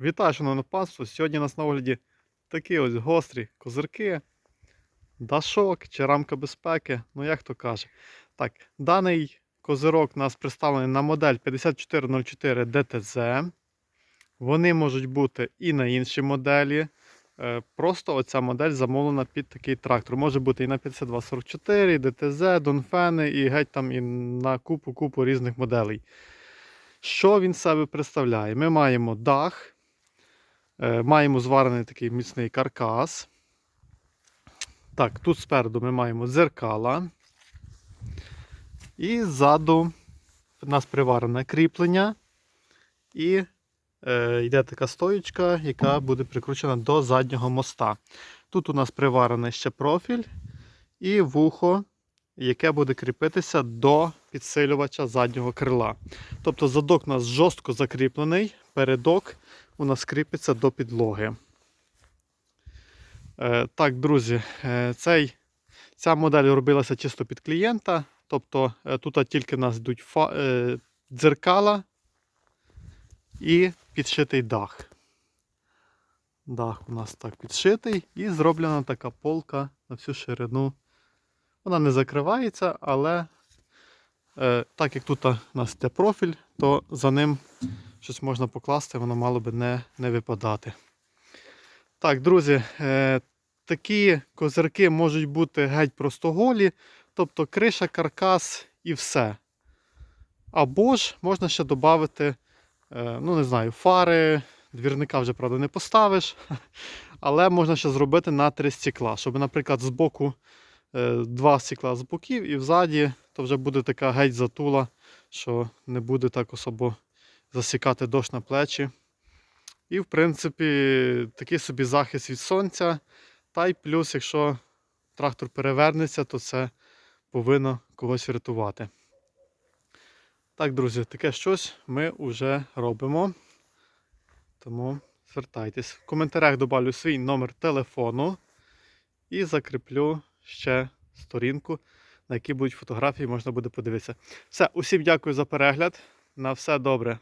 Вітаю, шановне панство. Сьогодні у нас на огляді такі ось гострі козирки, дашок чи рамка безпеки, ну як то каже. Так, даний козирок у нас представлений на модель 5404 DTZ. Вони можуть бути і на інші моделі. Е, Просто оця модель замовлена під такий трактор. Може бути і на 5244, і DTZ, Донфени, і геть там і на купу-купу різних моделей. Що він себе представляє? Ми маємо дах, маємо зварений такий міцний каркас. Так, тут спереду ми маємо дзеркала. І ззаду в нас приварене кріплення. І е, йде така стоїчка, яка буде прикручена до заднього моста. Тут у нас приварений ще профіль і вухо, яке буде кріпитися до підсилювача заднього крила. Тобто задок у нас жорстко закріплений, передок у нас кріпиться до підлоги. Е, так, друзі, е, цей, ця модель робилася чисто під клієнта. Тобто е, тут тільки в нас йдуть фа, дзеркала і підшитий дах. Дах у нас так підшитий і зроблена така полка на всю ширину. Вона не закривається, але так як тут у нас йде профіль, то за ним щось можна покласти, воно мало би не, не випадати. Так, друзі, е, такі козирки можуть бути геть простоголі, тобто криша, каркас і все. Або ж можна ще додати, е, ну не знаю, фари, двірника вже, правда, не поставиш, але можна ще зробити на три стекла, щоб, наприклад, з боку е, два стекла з боків і взаді, то вже буде така геть затула, що не буде так особо засікати дощ на плечі. І, в принципі, такий собі захист від сонця. Та й плюс, якщо трактор перевернеться, то це повинно когось врятувати. Так, друзі, таке щось ми вже робимо. Тому звертайтесь. В коментарях добавлю свій номер телефону і закріплю ще сторінку, на якій будуть фотографії, можна буде подивитися. Все, усім дякую за перегляд. На все добре.